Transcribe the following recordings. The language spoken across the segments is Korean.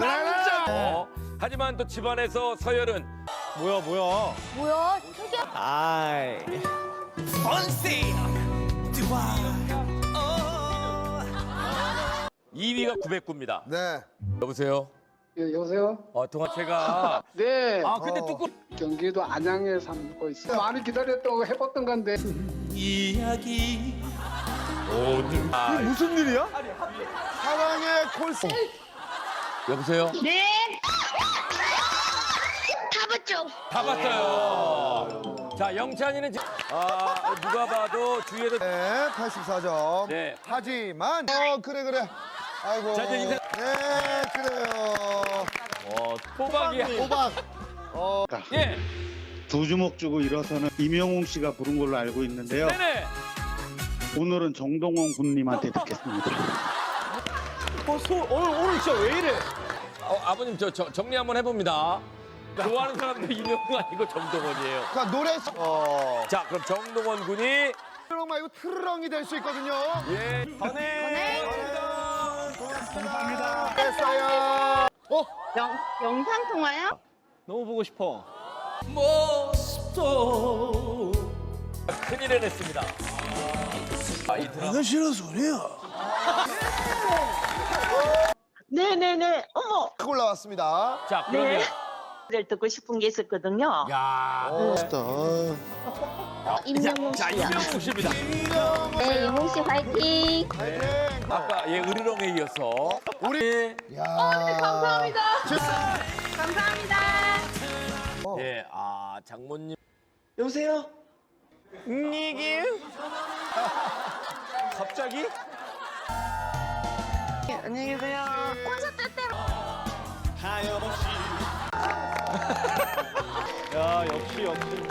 남자. 어, 하지만 또 집안에서 서열은 뭐야 뭐야. 뭐야? 특이한. 아이. 2위가 909입니다. 네. 여보세요. 예, 여보세요? 어, 동화체가 네, 아 근데 어. 뚜꾸 경기도 안양에 살고 있어요. 많이 기다렸다고 해봤던 건데. 아, 무슨 일이야? 사랑의 콜스. 여보세요. 네. 타봤죠. 다 봤어요. 자 영찬이는 아 누가 봐도 주위에서 네, 84점. 네. 하지만 어 그래 그래. 아이고. 자, 이제 인사- 네, 그래요. 어, 호박이야. 호박. 예. 두 주먹 주고 일어서는 임영웅 씨가 부른 걸로 알고 있는데요. 네네. 오늘은 정동원 군님한테 듣겠습니다. 어, 소, 오늘 오늘 진짜 왜 이래? 어, 아버님 저, 저 정리 한번 해봅니다. 좋아하는 사람들 이명웅 아니고 정동원이에요. 자, 노래. 어. 자 그럼 정동원 군이 트렁 말고 트렁이 될 수 있거든요. 예. 전해. 감사합니다. 됐어요. 어? 영 영상 통화요? 너무 보고 싶어. 큰일 해냈습니다. 아, 이 드라마. 네네네. 어머, 딱 올라왔습니다. 자 그러면 를 듣고 싶은 게 있었거든요. 야. 임영웅 자 씨요. 이명웅 씨입니다. 네, 임웅 씨 화이팅. 파이팅. 아까 예 으르렁에 이어서 우리 야. 감사합니다. 감사합니다. 예, 아 장모님 여보세요? 이길? 갑자기? 안녕히 계세요. 콘서트 때 하염없이. 야 역시 역시.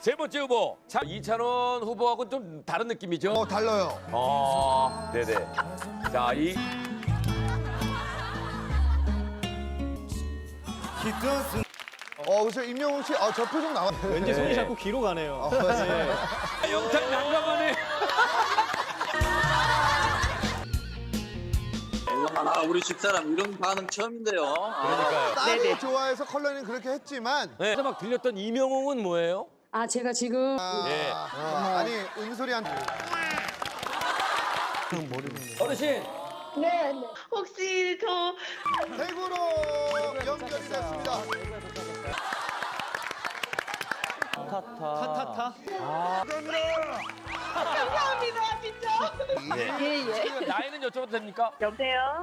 세 번째 후보 자 이찬원 후보하고 좀 다른 느낌이죠? 어, 달라요. 어, 네네. 자, 이 어, 그래서 임영웅 씨, 어, 저 표정 나와. 왠지 손이 자꾸 뒤로 가네요. 네. 영상 난감하네. 우리 집사람 이런 반응 처음인데요. 그러니까요. 딸이 좋아해서 컬러는 그렇게 했지만. 네. 막 들렸던 이명웅은 뭐예요? 아 제가 지금 아, 예. 어, 아니, 은솔이한테. 어르신. 네, 네. 혹시 저 대구로 연결이 됐습니다. 타타타. 감사합니다, 진짜. 예, 예. 지금 나이는 여쭤봐도 됩니까? 여보세요?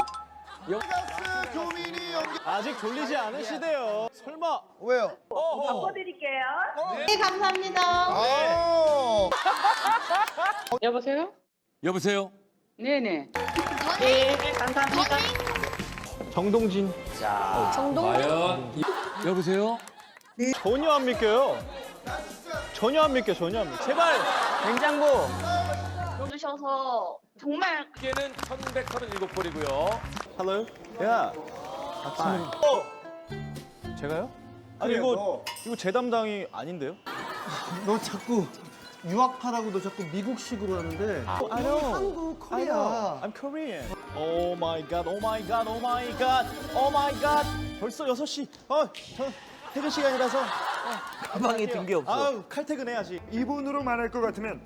가스 교민이 연결. 아직 졸리지 않으시대요. 설마. 왜요? 바꿔드릴게요. 네, 감사합니다. 아. 여보세요? 여보세요? 네네. 네, 감사합니다. 정동진. 정동 과연 이- 여보세요? 전혀 안 믿겨요. 전혀 안 믿겨 전혀 안 믿겨. 제발 냉장고. 주셔서 정말 이게는 1137볼이고요. Hello. 야. 어. 제가요? 아니 이거 이거 제 담당이 아닌데요? 너 자꾸 유학파라고 너 자꾸 미국식으로 하는데 I know. 한국. 코리아 I'm Korean. Oh my god. Oh my god. Oh my god. Oh my god. 벌써 6시. 어, 저 퇴근 시간이라서 가방에 든 게 없어. 아우, 칼퇴근해야지. 이분으로 말할 것 같으면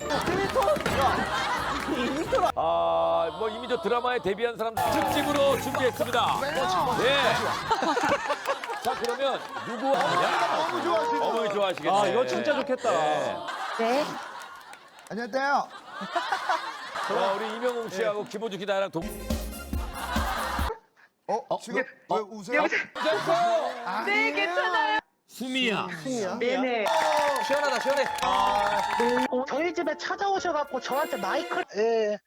아, 뭐 이미 저 드라마에 데뷔한 사람 특집으로 준비했습니다. 네. 자, 그러면 누구? 야, 너무 좋아하시는 어머니 좋아하시겠네. 아, 이거 진짜 좋겠다. 네. 네. 안녕하세요. 자, 우리 이명웅 씨하고 김호주 기다랑 동. 어, 지금 왜 우세요? 네, 괜찮아요. 수미야. 네네. 시원하다, 시원해. 어, 저희 집에 찾아오셔갖고 저한테 마이크를. 예.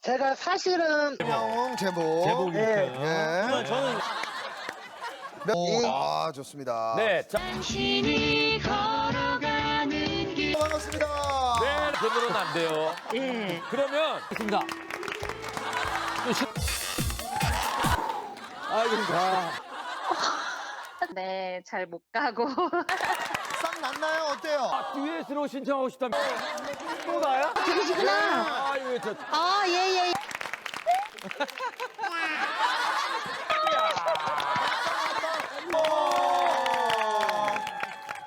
제가 사실은. 임영웅 제목. 제목이. 예. 예. 저는 네. 아, 좋습니다. 네, 자, 반갑습니다. 네, 그대로는 안 돼요. 예. 그러면. 또 시... 아이고 가. 네, 잘 못 가고. 싹 났나요? 어때요? 아, 듀엣으로 신청하고 싶다며. 또 나야? 아, 그러시구나. 아이고 저. 아, 예, 예. 예.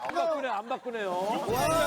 안 바꾸네 안 바꾸네요.